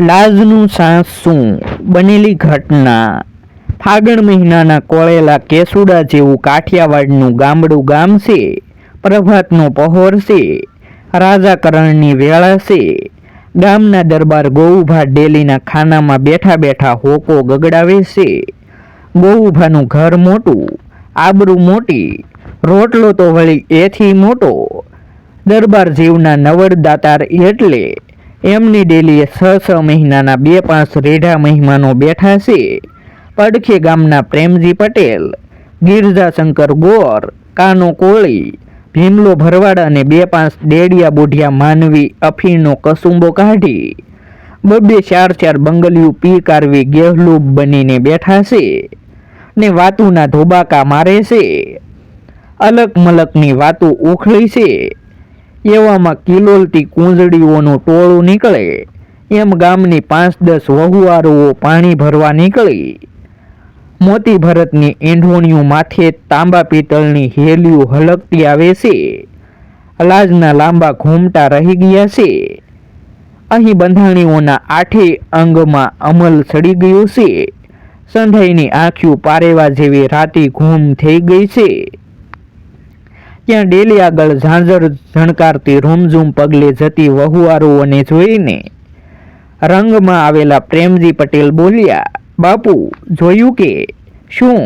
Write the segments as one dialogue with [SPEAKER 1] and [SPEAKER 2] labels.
[SPEAKER 1] લાજનું સાસ બનેલી ઘટના. ફાગણ મહિનાના કોળેલા કેસુડા જેવું કાઠિયાવાડનું ગામડું ગામ છે, પ્રભાતનો પહોર છે, રાજાકરણની વેળા છે. ગામના દરબાર ગોઉભા ડેલીના ખાનામાં બેઠા બેઠા હોકો ગગડાવે છે. ગોઉભાનું ઘર મોટું, આબરૂ મોટી, રોટલો તો વળી એથી મોટો. દરબાર જીવના નવડદાતાર એટલે એમની ડેલીએ છ છ મહિનાના બે પાંચ રેઢા મહેમાનો બેઠા છે. પડખે ગામના પ્રેમજી પટેલ, ગિરજાશંકર ગોર, કાનો કોળી, ભીમલો ભરવાડ અને બે પાંચ ડેડિયા બુઢિયા માનવી અફીણનો કસુંબો કાઢી. બબ્બે ચાર ચાર બંગલિયું પી કારવી ગેહલુબ બનીને બેઠા છે ને વાતુના ધોબાકા મારે છે. અલક મલકની વાતો ઉખળી છે. એવામાં કિલોલતી કુંજડીઓનું ટોળું નીકળે. એમ ગામની પાંચ દસ વહુવારુઓ પાણી ભરવા નીકળી. મોતી ભરતની ઈંઢોણીઓ માથે તાંબા પિત્તળની હેલીઓ હલકતી આવે છે. લાજના લાંબા ઘૂમટા રહી ગયા છે. અહીં બંધાણીઓના આઠે અંગમાં અમલ સડી ગયું છે. સંધાઈની આંખ્યું પારેવા જેવી રાતી ઘૂમ થઈ ગઈ છે. ત્યાં ડેલી આગળ ઝાંઝર ઝણકારતી રૂમઝૂમ પગલે જતી વહુવારુઓને જોઈને રંગમાં આવેલા પ્રેમજી પટેલ બોલ્યા, બાપુ, જોયું કે? શું?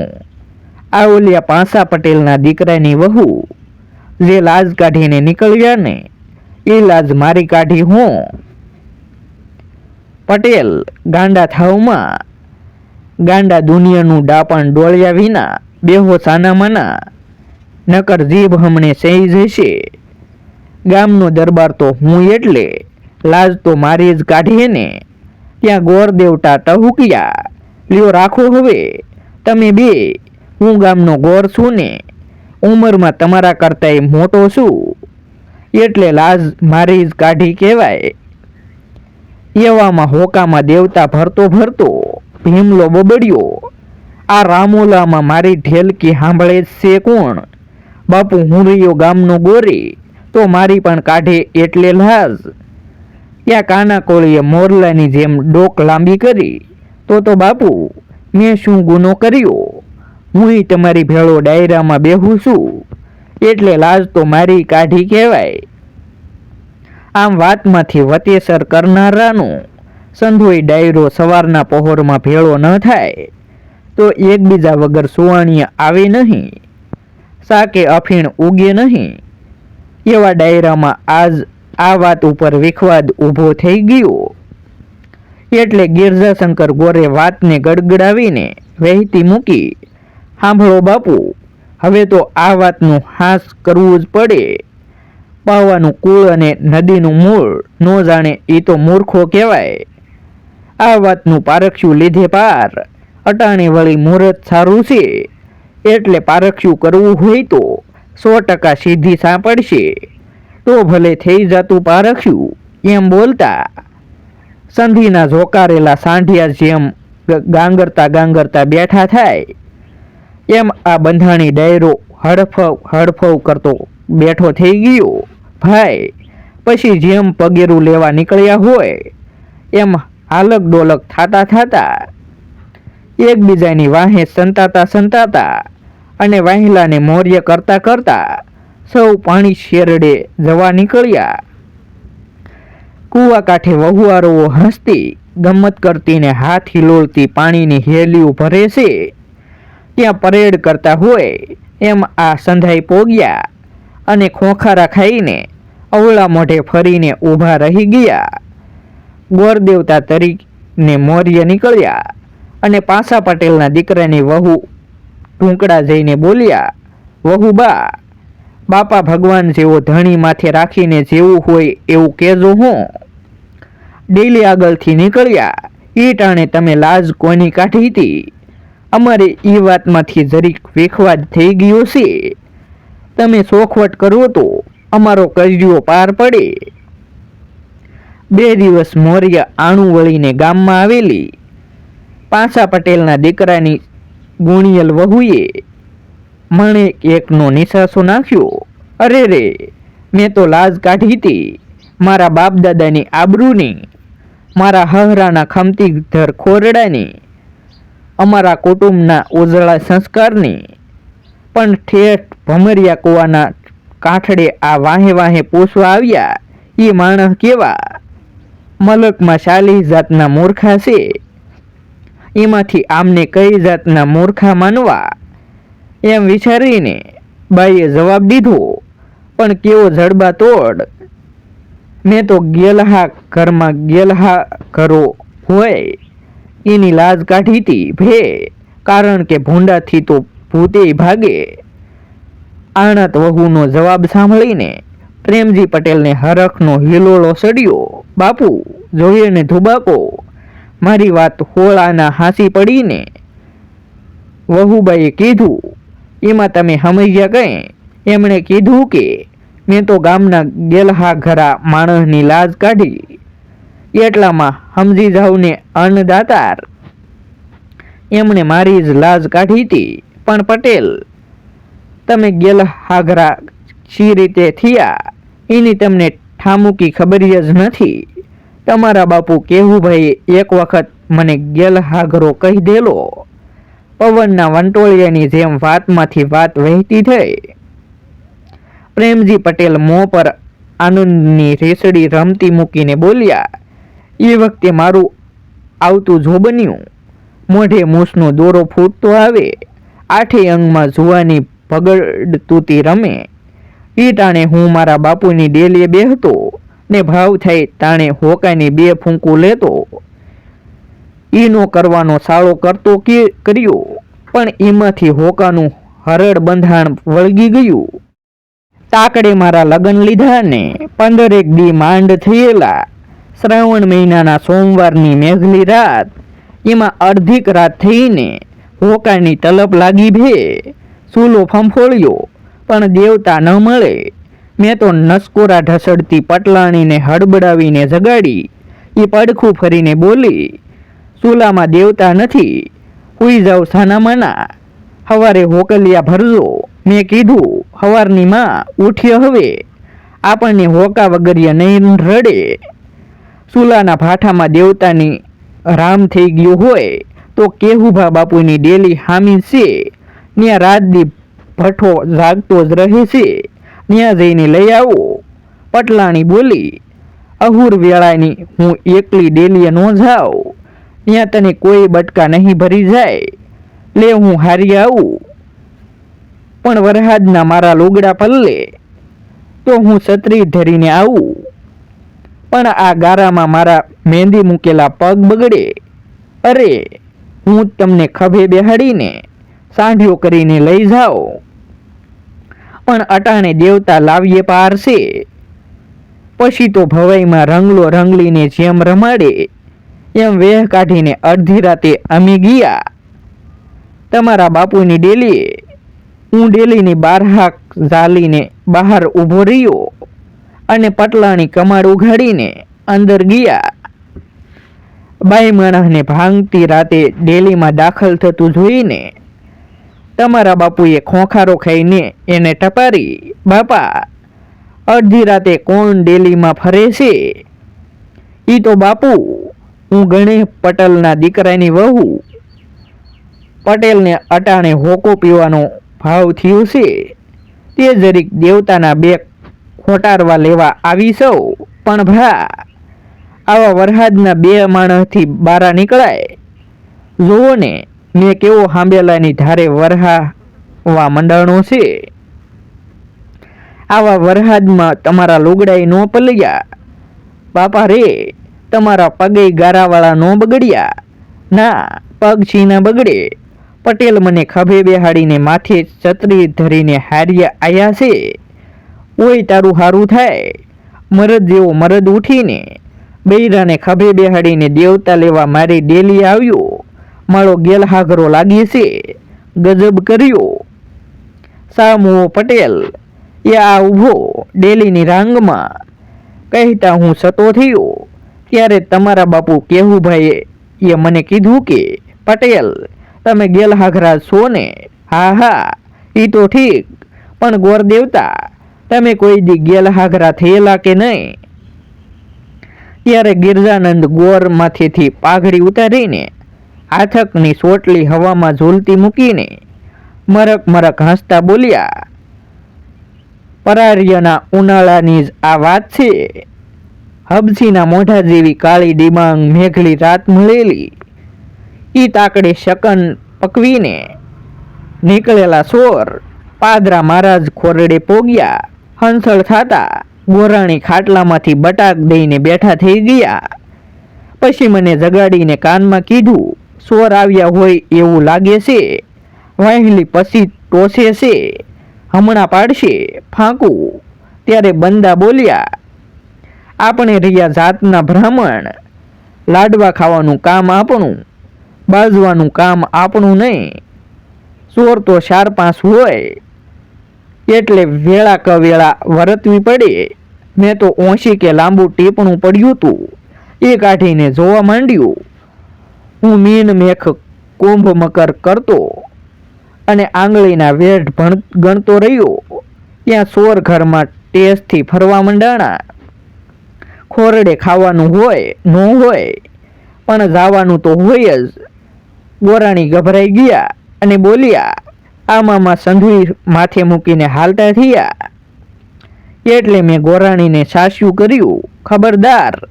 [SPEAKER 1] આ ઓલિયા પાંસા પટેલના દીકરાની વહુ. જે લાજ કાઢીને નીકળ્યા ને, એ લાજ મારી કાઢી હું. પટેલ ગાંડા થાવમાં ગાંડા દુનિયાનું ડાપણ ડોળ્યા વિના બેહો સાનામાના નકર જીભ હમણે સહી જશે. ગામનો દરબાર તો હું એટલે, લાજ તો મારી જ કાઢીએ ને. ત્યાં ગોર દેવતા ટહુકિયા, લ્યો રાખો હવે. તમે બે, હું ગામનો ગોર છું ને. ઉંમરમાં તમારા કરતાંય મોટો છું. એટલે લાજ મારી જ કાઢી કહેવાય. એવામાં હોકામાં દેવતા ભરતો ભરતો, ભીમલો બબડ્યો. આ રામોલામાં મારી ઢેલકી સાંભળે છે કોણ? બાપુ, હું રહ્યો ગામનો ગોરી, તો મારી પણ કાઢે એટલે લાજ. ત્યાં કાના કોળીએ મોરલાની જેમ ડોક લાંબી કરી, તો તો બાપુ, મેં શું ગુનો કર્યો? હુંય તમારી ભેળો ડાયરામાં બેહું છું, એટલે લાજ તો મારી કાઢી કહેવાય. આમ વાતમાંથી વતેસર કરનારાનું સંધોઈ ડાયરો સવારના પહોરમાં ભેળો ન થાય, તો એકબીજા વગર સુવાણીએ આવે નહીં. સાકે અફીણ ઉગે નહીં. એવા ડાયરામાં આજ આ વાત ઉપર વિખવાદ ઊભો થઈ ગયો. એટલે ગિરજાશંકર ગોરે વાતને ગડગડાવીને વહેતી મૂકી સાંભળો બાપુ, હવે તો આ વાતનું હાસ કરવું જ પડે. પાવાનું કુળ અને નદીનું મૂળ ન જાણે એ તો મૂર્ખો કહેવાય. આ વાતનું પારખ્યું લીધે પાર. અટાણે વળી મુહૂર્ત સારું છે. એટલે પારખ્યું કરવું હોય તો સો ટકા સીધી સાંપડશે. તો ભલે થઈ જતું પારખ્યું, એમ બોલતા સંધિના ઝોકારેલા સાંઢિયા જેમ ગાંગરતા ગાંગરતા બેઠા થાય, એમ આ બંધાણી ડાયરો હડફવ હડફવ કરતો બેઠો થઈ ગયો. ભાઈ, પછી જેમ પગેરું લેવા નીકળ્યા હોય, એમ હાલક ડોલક થાતા થાતા, એકબીજાની વાહે સંતાતા સંતાતા અને વાહિલાને મૌર્ય કરતા કરતા સૌ પાણી શેરડે જવા નીકળ્યા. કૂવા કાંઠે વહુવારો હસતી ગમત કરતી હાથ હિલોળતી પાણીની હેલીઓ ભરે છે. ત્યાં પરેડ કરતા હોય એમ આ સંધાઈ પોગ્યા અને ખોખારા ખાઈને અવળા મોઢે ફરીને ઊભા રહી ગયા. ગોર દેવતા તરીને મૌર્ય નીકળ્યા અને પાસા પટેલના દીકરાની વહુ ઢૂંકડા જઈને બોલ્યા, વહુ બા, બાપા ભગવાન જેવો ધણી માથે રાખીને જેવું હોય એવું કહેજો હું. ડેલી આગળથી નીકળ્યા એ ટાણે તમે લાજ કોની કાઢી હતી? અમારે એ વાતમાંથી જરીક વેખવાદ થઈ ગયો છે. તમે શોખવટ કરો તો અમારો કજિયો પાર પડે. બે દિવસ મૌર્ય આણું વળીને ગામમાં આવેલી. પાસા પટેલના દીકરાની ગુણિયલ વહુએ મણે એકનો નિશાસો નાખ્યો. અરે રે, મેં તો લાજ કાઢી હતી. મારા બાપ દાદાની આબરૂની, મારા હહરાના ખમતીધર ખોરડાની, અમારા કુટુંબના ઉજળા સંસ્કારની, પણ ઠેઠ ભમરિયા કુવાના કાંઠડે આ વાહે વાહે પોસવા આવ્યા એ માણસ કેવા? મલકમાં શાલી જાતના મૂર્ખા છે. એમાંથી આમને કઈ જાતના મૂર્ખા માનવા? એમ વિચારીને બાઈએ જવાબ દીધો, પણ કેવો જડબા તોડ મેં તો ગેલહા ઘરમાં ગેલહા કરો હોય. એની લાજ કાઢી હતી ભે, કારણ કે ભૂંડાથી તો ભૂતે ભાગે. આણત વહુનો જવાબ સાંભળીને પ્રેમજી પટેલને હરખનો હિલોળો સડ્યો બાપુ, જોઈએ ને ધુબાકો. મારી વાત હોળાના હાંસી પડીને વહુબાઈએ કીધું, એમાં તમે સમજ્યા કંઈ? એમણે કીધું કે, મેં તો ગામના ગેલહા ઘરા માણસની લાજ કાઢી. એટલામાં સમજી જાવ ને અન્નદાતાર. એમણે મારી જ લાજ કાઢી હતી. પણ પટેલ, તમે ગેલહાઘરા શી રીતે થયા? એની તમને ઠામુકી ખબર જ નથી. તમારા બાપુ કેવુભાઈએ એક વખત મને ગેલહાઘરો કહી દેલો. પવનના વંટોળિયાની જેમ વાતમાંથી વાત વહેતી થઈ. પ્રેમજી પટેલ મોં પર આનંદની રેસડી રમતી મૂકીને બોલ્યા, એ વખતે મારું આવતું જો બન્યું, મોઢે મૂસનો દોરો ફૂટતો આવે, આઠે અંગમાં જુવાની ભગડતુતી રમે. એ ટાણે હું મારા બાપુની ડેલીએ બેહતો ને ભાવ થાય તાણે હોકાની બે ફૂંકું લેતો. ઈનો કરવાનો સાળો કરતો કે કર્યો, પણ એમાંથી હોકાનું હરડ બંધાણ વળગી ગયું. તાકડે મારા લગ્ન લીધા ને પંદરેક દી માંડ થયેલા. શ્રાવણ મહિનાના સોમવારની મેઘલી રાત, એમાં અડધીક રાત થઈને હોકાની તલપ લાગી ભે. સૂલો ફંફોળ્યો, પણ દેવતા ન મળે. મેં તો નસકોરા ઢસડતી પટલાણીને હડબડાવીને જગાડી. એ પડખું ફરીને બોલી ચૂલામાં દેવતા નથી, હુઈ જાવ સાનામાના. હવારે હોકલિયા ભરજો. મેં કીધું, હવારની માં, ઉઠ્યો હવે. આપણને હોકા વગરિયા નહીં રડે. ચૂલાના ભાઠામાં દેવતાની રામ થઈ ગયું હોય, તો કેહુભા બાપુની ડેલી હામી છે. ત્યાં રાત દીપ ભઠ્ઠો જાગતો જ રહે છે. ત્યાં જઈને લઈ આવો. પટલાણી બોલી, અહુર વેળાની હું એકલી ડેલીએ ન જાઉં. ત્યાં તને કોઈ બટકા નહીં ભરી જાય. લે, હું હારી આવું. પણ વરહાદના મારા લુગડા પલ્લે, તો હું છત્રી ધરીને આવું. પણ આ ગારામાં મારા મહેંદી મૂકેલા પગ બગડે. અરે, હું તમને ખભે બેહાડીને સાંઢિયો કરીને લઈ જાઓ પણ અટાણે દેવતા લાવીએ પારશે પછી તો ભવાઈમાં રંગલો રંગલીને જેમ રમાડે, એમ વેહ કાઢીને અડધી રાતે અમે ગયા. તમારા બાપુની ડેલીએ, હું ડેલીની બારહાક ઝાલીને બહાર ઊભો રહ્યો અને પટલાની કમાડ ઉઘાડીને અંદર ગયા. બાઈ માણસને ભાંગતી રાતે ડેલીમાં દાખલ થતું જોઈને તમારા બાપુએ ખોખારો ખાઈને એને ટપારી, બાપા, અડધી રાતે કોણ ડેલીમાં ફરે છે? ઈ તો બાપુ, હું ગણેશ પટેલના દીકરાની વહુ. પટેલને અટાણે હોકો પીવાનો ભાવ થયો છે. તે જરીક દેવતાના બે ખોટારવા લેવા આવી સૌ. પણ ભા, આવા વરહાદના બે માણસથી બારા નીકળાય. જુઓ ને મેં કેવો હાંબેલાની ધારે વરહાવા મંડળનો છે? આવા વરહાદમાં તમારા લુગડાઈ નો પલ્યા બાપા રે, તમારા પગે ગારાવાળા નો બગડ્યા. ના, પગ છીના બગડે. પટેલ મને ખભે બેહાડીને માથે છત્રી ધરીને હાર્યા આયા છે. ઓય, તારું હારું થાય. મરદ જેવો મરદ ઉઠીને બૈરાને ખભે બેહાડીને દેવતા લેવા મારી ડેલી આવ્યો. મારો ગેલહાગરો લાગે છે. ગજબ કર્યો. સામુઓ પટેલ એ આ ઊભો ડેલીની રાંગમાં. કહેતા હું સતો થયો. ત્યારે તમારા બાપુ કેહુભાઈએ એ મને કીધું કે, પટેલ, તમે ગેલહાઘરા છો ને? હા હા એ તો ઠીક, પણ ગોર દેવતા, તમે કોઈ દી ગેલહાઘરા થયેલા કે નહીં? ત્યારે ગિરજાનંદ ગોરમાંથીથી પાઘડી ઉતારીને હાથકની સોટલી હવામાં ઝૂલતી મૂકીને મરક મરક હસતા બોલ્યા, પરાર્યના ઉનાળાની જ આ વાત છે. હબજીના મોઢા જેવી કાળી ડિબાંગ મેઘલી રાત મળેલી. ઈ તાકડે શકન પકવીને નીકળેલા સોર પાદરા મહારાજ ખોરડે પોગ્યા. હંસળ થાતા ગોરાણી ખાટલામાંથી બટાક દઈને બેઠા થઈ ગયા. પછી મને જગાડીને કાનમાં કીધું સોર આવ્યા હોય એવું લાગે છે. વાહેલી પછી ટોસે છે. હમણાં પાડશે ફાંકું. ત્યારે બંદા બોલ્યા, આપણે રહ્યા જાતના બ્રાહ્મણ. લાડવા ખાવાનું કામ આપણું. બાજવાનું કામ આપણું નહીં. ચોર તો ચાર પાંચ હોય. એટલે વેળા કવેળા વરતવી પડે. મેં તો ઓછી કે લાંબુ ટીપણું પડ્યું હતું એ કાઢીને જોવા માંડ્યું. હું મીન મેખ કુંભ મકર કરતો અને આંગળીના વેઢ ભણ, ગણતો રહ્યો. ત્યાં સોર ઘરમાં ટેસથી ફરવા મંડાણા. ખોરડે ખાવાનું હોય, ન હોય, પણ જવાનું તો હોય જ. ગોરાણી ગભરાઈ ગયા અને બોલ્યા આમામાં સંધુઈ માથે મૂકીને હાલતા થયા. એટલે મેં ગોરાણીને સાસ્યું કર્યું. ખબરદાર,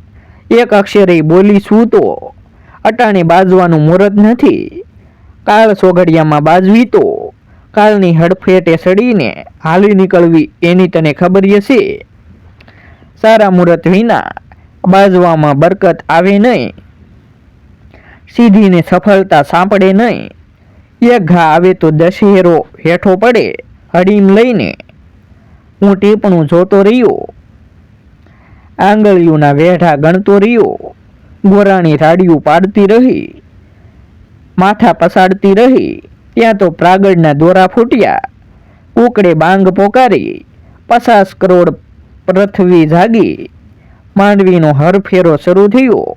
[SPEAKER 1] એક અક્ષરે બોલી સૂતો. અટાણે બાજવાનું મુહૂર્ત નથી. કાળ સોઘડિયામાં બાજવી તો કાળની હડફેટે સડીને હાલી નીકળવી એની તને ખબર હશે. સારા મુહૂર્ત વિના બાજવામાં બરકત આવે નહીં. સીધીને સફળતા સાંપડે નહીં. એક ઘા આવે તો દશેરો હેઠો પડે હડીમ લઈને. હું ટીપણું જોતો રહ્યો. આંગળીઓના વેઢા ગણતો રહ્યો. ગોરાણી રાડિયું પાડતી રહી. માથા પસાડતી રહી. ત્યાં તો પ્રાગડના દોરા ફૂટ્યા. કુકડે બાંગ પોકારી. પચાસ કરોડ પૃથ્વી જાગી. માંડવીનો હરફેરો શરૂ થયો.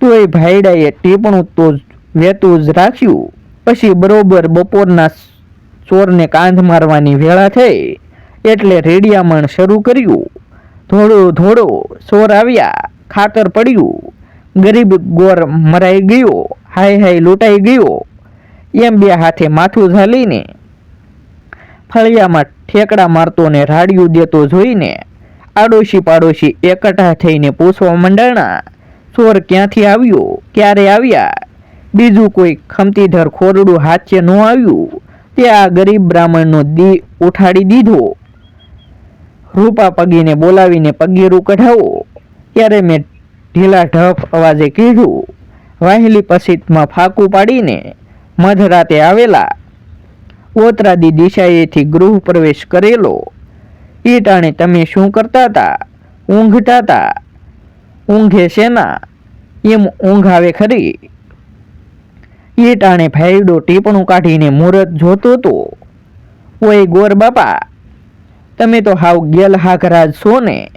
[SPEAKER 1] તોય ભાઈડાએ ટીપણું તો વેતું જ રાખ્યું. પછી બરોબર બપોરના ચોરને કાંધ મારવાની વેળા થઈ. એટલે રેડિયામણ શરૂ કર્યું. ધોળો ધોળો ચોર આવ્યા. ખાતર પડ્યું. ગરીબ ગોર મરાઈ ગયો, હાય હાય લૂંટાઈ ગયો. એમ બે હાથે માથું ઝાલીને ફળિયામાં ઠેકડા મારતો ને રાડિયું દેતો જોઈને આડોશી પાડોશી એકઠા થઈને પૂછવા મંડાણા ચોર ક્યાંથી આવ્યો? ક્યારે આવ્યા? બીજું કોઈ ખમતીધર ખોરડું હાથે ન આવ્યું. તે આ ગરીબ બ્રાહ્મણનો દી ઉઠાડી દીધો. રૂપા પગીને બોલાવીને પગીરું કઢાવો. ત્યારે મેં ઢીલા ઢપ અવાજે કીધું, વાહેલી પસીતમાં ફાકું પાડીને મધરાતે આવેલા. ઓતરાદી દિશાએથી ગૃહ પ્રવેશ કરેલો. એ ટાણે તમે શું કરતા હતા ઊંઘતા હતા ઊંઘે શેના? એમ ઊંઘ આવે ખરી. એ ટાણે ભાઈડો ટીપણું કાઢીને મુહૂર્ત જોતો તો, ઓય ગોર બાપા, તમે તો હાવ ગેલ હાકરાજ છો ને.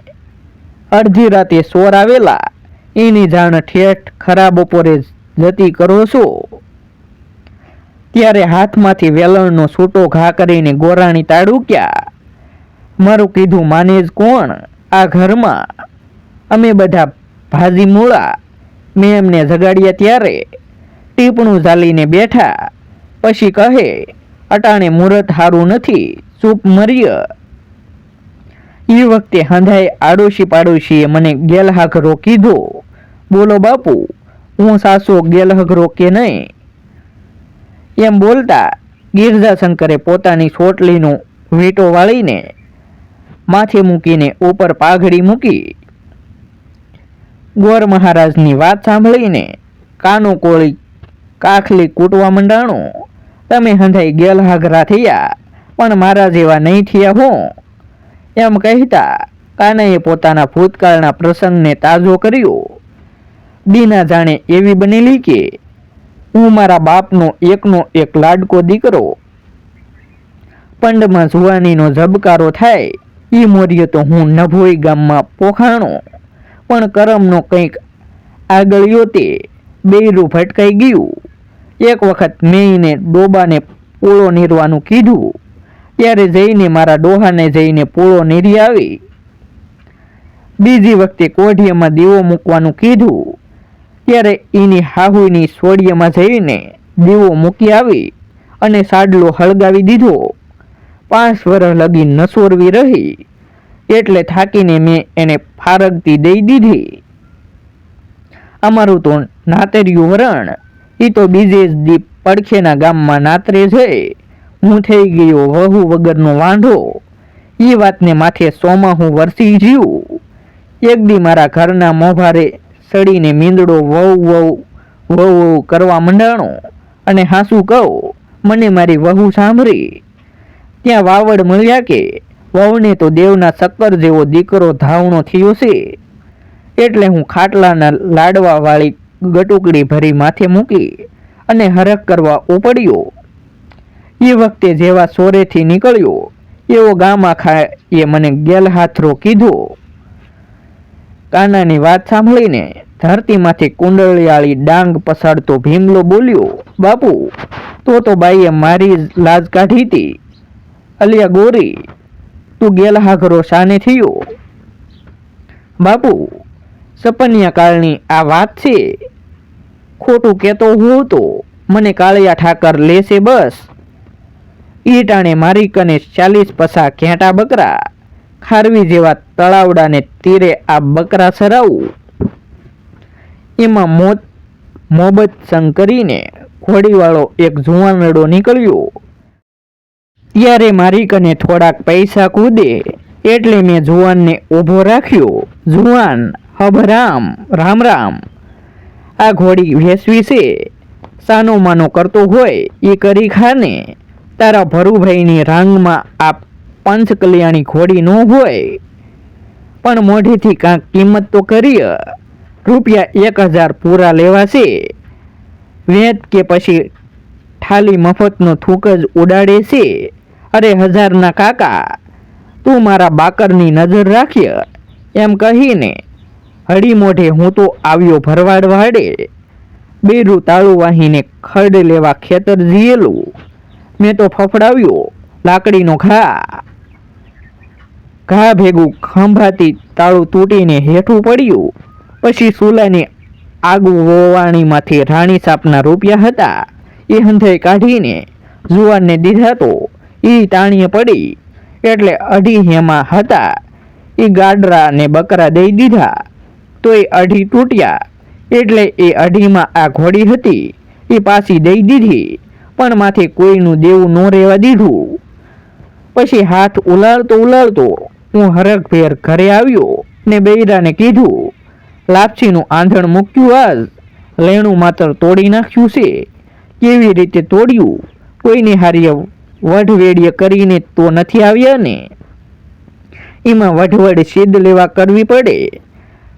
[SPEAKER 1] અડધી રાતે સોર આવેલા. એની જાણ ઠેઠ ખરા બપોરે જતી કરો છો. ત્યારે હાથમાંથી વેલણનો છૂટો ઘા કરીને ગોરાણી તાડુક્યા. મારું કીધું માને જ કોણ? આ ઘરમાં. અમે બધા ભાજી મૂળા. મેં એમને જગાડ્યા ત્યારે. ટીપણું ઝાલીને બેઠા. પછી કહે, અટાણે મુહૂર્ત સારું નથી. ચૂપ મર્ય. એ વખતે હંધાઈ આડોશી પાડોશીએ મને ગેલહાઘરો કીધો બોલો, બાપુ, હું સાસો ગેલહઘરો કે નહીં. એમ બોલતા ગિરજાશંકરે પોતાની સોટલીનો વીંટો વાળીને માથે મૂકીને ઉપર પાઘડી મૂકી. ગોર મહારાજની વાત સાંભળીને કાનો કોળી કાખલી કૂટવા મંડાણો, તમે હંધાઈ ગેલહાગરા થયા પણ મારા જેવા નહીં થયા હું. એમ કહેતા કાનાએ પોતાના ભૂતકાળના પ્રસંગને તાજો કર્યો. દીના જાણે એવી બનેલી કે હું મારા બાપનો એકનો એક લાડકો દીકરો. પંડમાં જુવાનીનો ઝબકારો થાય એ મોર્ય તો હું નભોઈ ગામમાં પોખાણો. પણ કરમનો કંઈક આગળ્યો તે બેરું ભટકાઈ ગયું. એક વખત મેઈને ડોબાને પોળો નીરવાનું કીધું. ત્યારે જઈને મારા ડોહાને જઈને પૂળો નીરી આવી. બીજી વખતે કોઢિયામાં દીવો મૂકવાનું કીધું. ત્યારે એની હાહુની સોડિયામાં જઈને દીવો મૂકી આવી અને સાડલો હળગાવી દીધો. પાંચ વર્ષ લગી નસોરવી રહી, એટલે થાકીને મેં એને ફારગતી દઈ દીધી. અમારું તો નાતેર્યું વરણ એ તો બીજે જ દીપ પડખેના ગામમાં નાતરે છે. હું થઈ ગયો, વહુ વગરનો વાંઢો. એ વાતને માથે સોમાં હું વરસી જીવું એક દી મારા ઘરના મોભારે સડીને મીંદડો વહુ વહુ વહુ વહુ કરવા મંડાણો અને હાસું કહું, મને મારી વહુ સાંભળી. ત્યાં વાવડ મળ્યા કે, વહુને તો દેવના શક્કર જેવો દીકરો ધાવણો થયો છે. એટલે હું ખાટલાના લાડવા વાળી ગટુકડી ભરી માથે મૂકી અને હરખ કરવા ઉપડ્યો. એ વખતે જેવા સોરેથી નીકળ્યો, એવો ગામ આખા એ મને ગેલહાથરો કીધો. કાનાની વાત સાંભળીને ધરતીમાંથી કુંડળિયાળી ડાંગ પસાડતો ભીમલો બોલ્યો, બાપુ, તો તો બાઈએ મારી લાજ કાઢી હતી. અલિયા ગોરી, તું ગેલહાઘરો શાને થયો? બાપુ, સપન્યા કાળની આ વાત છે. ખોટું કહેતો હું તો, મને કાળિયા ઠાકર લેશે બસ. ઈ ટાણે મારી કને ચાલીસ પસા ઘેંટા બકરા. ખારવી જેવા તળાવડાને તીરે આ બકરા સરાવું. એમાં મોત, મોબત સંગ કરીને ઘોડીવાળો એક જુવાનડો નીકળ્યો. ત્યારે મારી કને થોડાક પૈસા કૂદે, એટલે મેં જુવાનને ઊભો રાખ્યો. જુવાન હબ રામ રામ રામ આ ઘોડી વેસવી છે. સાનો માનો કરતો હોય, એ કરી ખાને. તારા ભરુભાઈની રાંગમાં આ પંચકલ્યાણી ઘોડી ન હોય. પણ મોઢેથી કાંક કિંમત તો કરીએ રૂપિયા એક હજાર પૂરા લેવા છે વેત કે પછી ઠાલી મફતનો થૂક જ ઉડાડે છે અરે હજારના કાકા, તું મારા બાકરની નજર રાખીએ એમ કહીને હળી મોઢે હું તો આવ્યો ભરવાડ વાડે. બેરું તાળું વાહીને ખડ લેવા ખેતર જીયેલું મેં તો ફફડાવ્યો લાકડીનો ઘા. ઘા ભેગું ખંભાતી તાળું તૂટીને હેઠું પડ્યું. પછી સુલાની આગુ વવાણીમાંથી રાણી સાપના રૂપિયા હતા. એ હંધે કાઢીને જુવાનને દીધા તો એ તાણીએ પડી. એટલે અઢી હેમાં હતા. એ ગાડરા ને બકરા દઈ દીધા. તો એ અઢી તૂટ્યા. એટલે એ અઢીમાં આ ઘોડી હતી. એ પાછી દઈ દીધી. પણ માથે કોઈનું દેવું ન રહેવા દીધું. પછી હાથ ઉલાળતો ઉલાળતો હું હરખભેર ઘરે આવ્યો ને બૈરાને કીધું, લાપસીનું આંધણ મૂક્યું આજ. લેણું માત્ર તોડી નાખ્યું છે. કેવી રીતે તોડ્યું? કોઈને હારીએ વઢવેડીએ કરીને તો નથી આવ્યા ને? એમાં વઢવડ સિદ્ધ લેવા કરવી પડે.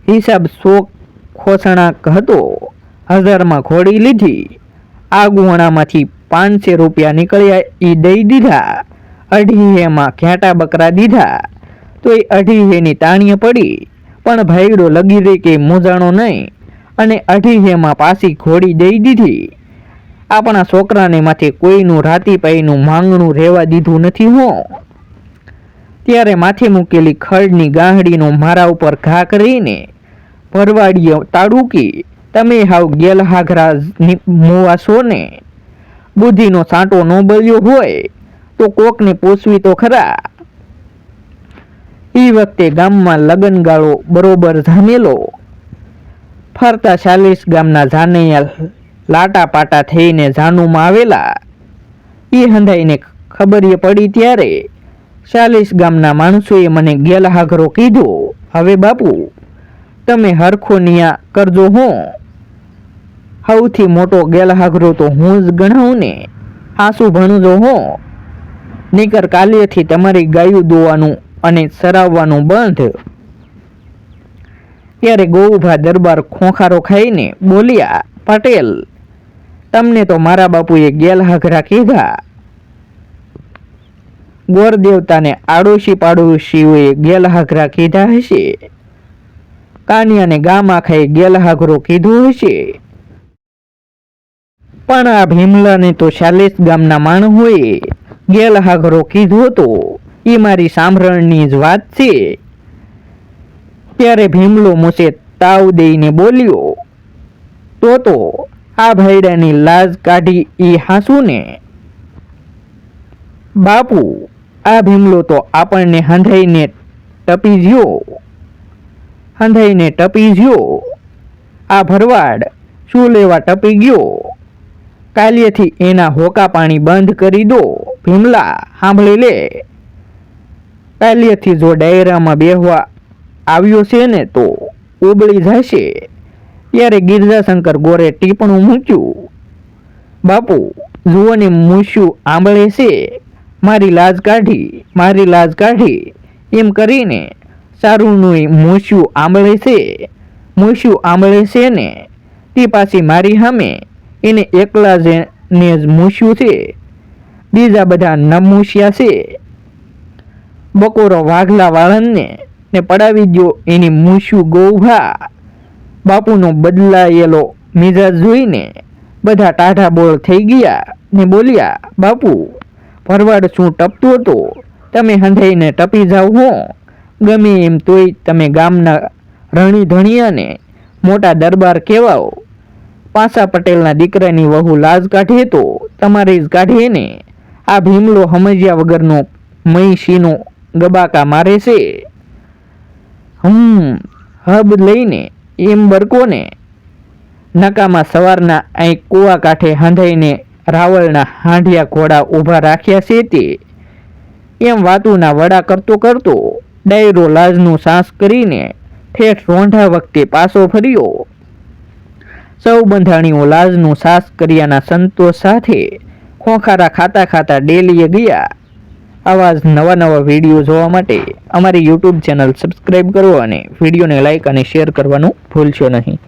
[SPEAKER 1] હિસાબ સો ખોસણાક હતો. હજારમાં ઘોડી લીધી. આ ગુણામાંથી પાંચસો રૂપિયા નીકળ્યા એ દઈ દીધા. અઢી હેમાં ઘેટા બકરા દીધા. તો એ અઢી હેની તાણીએ પડી. પણ ભાઈડો લગી રહી કે મોજાણો નહીં. અને અઢી હેમાં પાછી ઘોડી દઈ દીધી. આપણા છોકરાને માથે કોઈનું રાતી પાઈનું માંગણું રહેવા દીધું નથી હો. ત્યારે માથે મૂકેલી ખડની ગાંહડીનો મારા ઉપર ઘા કરીને, ભરવાડીએ તાડુકી તમે હાવ ગેલહાઘરા મોવા છો ને બુદ્ધિનો સાંટો ન બળ્યો હોય તો કોકને પોસવી તો ખરા. એ વખતે ગામમાં લગનગાળો બરોબર જામેલો ફરતા ચાલીસ ગામના જાનૈયા લાટા પાટા થઈને જાનુમાં આવેલા. એ હંધાઈને ખબરીએ પડી ત્યારે ચાલીસ ગામના માણસોએ મને ગેલહાઘરો કીધો, હવે બાપુ, તમે હરખો નિયા કરજો હું. સૌથી મોટો ગેલહાઘરો તો હું જ ગણાવું ને. આંસુ ભણજો હો. નીકર કાલ્યથી તમારી ગાયું દોવાનું અને સરાવવાનું બંધ. ત્યારે ગોઉભા દરબાર ખોખારો ખાઈને બોલ્યા, પટેલ, તમને તો મારા બાપુએ ગેલહાઘરા કીધા. ગોર દેવતાને આડોશી પાડોશીઓએ ગેલહાઘરા કીધા હશે. કાનિયાને ગામ આખાએ ગેલહાઘરો કીધું હશે. પણ આ ભીમલાને તો ચાલીસ ગામના માણસોએ ગેલહાઘરો કીધો હતો. એ મારી સાંભળણની જ વાત છે. ત્યારે ભીમલો મૂસે તાવ દઈને બોલ્યો, તો તો, આ ભાઈડાની લાજ કાઢી એ હાંસુને. બાપુ, આ ભીમલો તો આપણને હંધાઈને ટપી જ્યો. હંધાઈને ટપી જ્યો? આ ભરવાડ શું લેવા ટપી ગયો? કાલ્યથી એના હોકા પાણી બંધ કરી દો. ભીમલા, સાંભળી લે. કાલ્યથી જો ડાયરામાં બેહવા આવ્યો છે ને તો ઉબળી જશે. ત્યારે ગિરજાશંકર ગોરે ટીપણું મૂક્યું. બાપુ જુઓ ને મૂછું આંબળે છે. મારી લાજ કાઢી, મારી લાજ કાઢી. એમ કરીને સારુંનું મૂસ્યું આંબળે છે. મૂસ્યું આંબળે છે ને? તે પાછી મારી સામે એને એકલા જ ને જ મૂસ્યું છે. બીજા બધા નમૂછ્યા છે. બકોરો વાઘલા વાળંદને ને પડાવી દ્યો એની મૂસ્યું ગૌભા બાપુનો બદલાયેલો મિજાજ જોઈને બધા ટાઢા બોળ થઈ ગયા ને બોલ્યા, બાપુ, ભરવાડ શું ટપતો હતો? તમે હંધાઈને ટપી જાવ હો. ગમે એમ તોય તમે ગામના રણી ધણિયાને મોટા દરબાર કહેવાઓ. પાસા પટેલના દીકરાની વહુ લાજ કાઢીએ તો તમારે જ કાઢીએ ને. આ ભીમલો સમજ્યા વગરનો મહીશીનો ગબાકા મારે છે. હમ, હબ લઈને એમ બરકોને નકામાં સવારના અહીં કૂવા કાંઠે હાંધાઈને રાવળના હાંઢિયા ઘોડા ઊભા રાખ્યા છે તે. એમ વાતુના વડા કરતો કરતો ડાયરો લાજનું સાંસ કરીને ઠેઠ રોંઢા વખતે પાછો ફર્યો. સૌ બંધાણીઓ લાજનું સાસ કર્યાના સંતોષ સાથે ખોખારા ખાતા ખાતા ડેલીએ ગયા. આવા જ નવા નવા વીડિયો જોવા માટે અમારી યુટ્યુબ ચેનલ સબસ્ક્રાઈબ કરો અને વિડીયોને લાઈક અને શેર કરવાનું ભૂલશો નહીં.